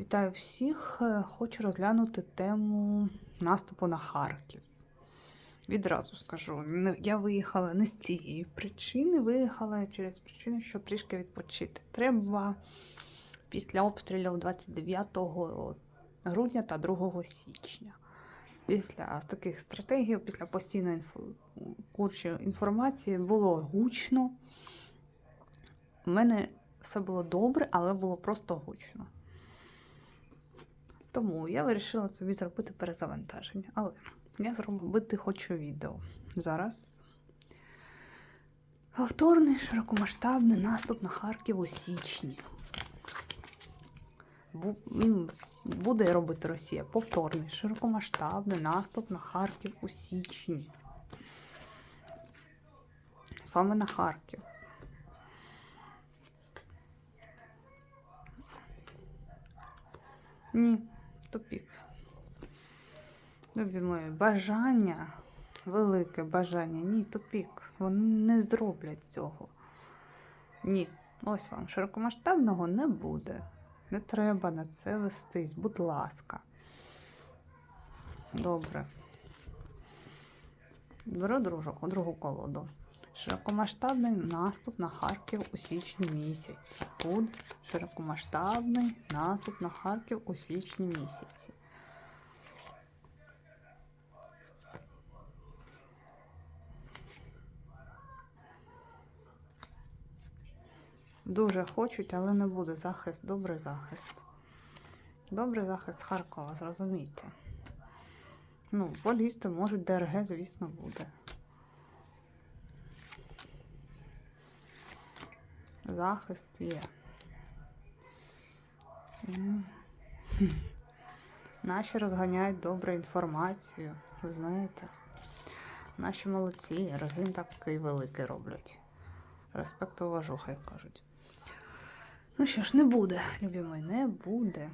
Вітаю всіх! Е, Хочу розглянути тему наступу на Харків. Відразу скажу, я виїхала не з цієї причини, виїхала через причину, що трішки відпочити. Треба після обстрілів 29 грудня та 2 січня. Після таких стратегій, після постійної інфо- курсу інформації було гучно. У мене все було добре, але було просто гучно. Тому я вирішила собі зробити перезавантаження. Але я зробити хочу відео. Зараз. Повторний широкомасштабний наступ на Харків у січні. Буде робити Росія. Повторний широкомасштабний наступ на Харків у січні. Саме на Харків. Ні, тупік. Любі мої, бажання, велике бажання, ні, тупік. Вони не зроблять цього. Ні, ось вам широкомасштабного не буде. Не треба на це вестись, будь ласка. Добре. Беру дружок, другу колоду. Широкомасштабний наступ на Харків у січні місяці. Буде широкомасштабний наступ на Харків у січні місяці. Дуже хочуть, але не буде захист, добрий захист. Добрий захист Харкова, зрозумійте. Ну, полізти можуть, ДРГ, звісно, буде. Захист є. Наші розганяють добру інформацію, ви знаєте. Наші молодці, раз він такий великий роблять. Респект уважуха, як кажуть. Ну що ж, не буде, любі мої, не буде.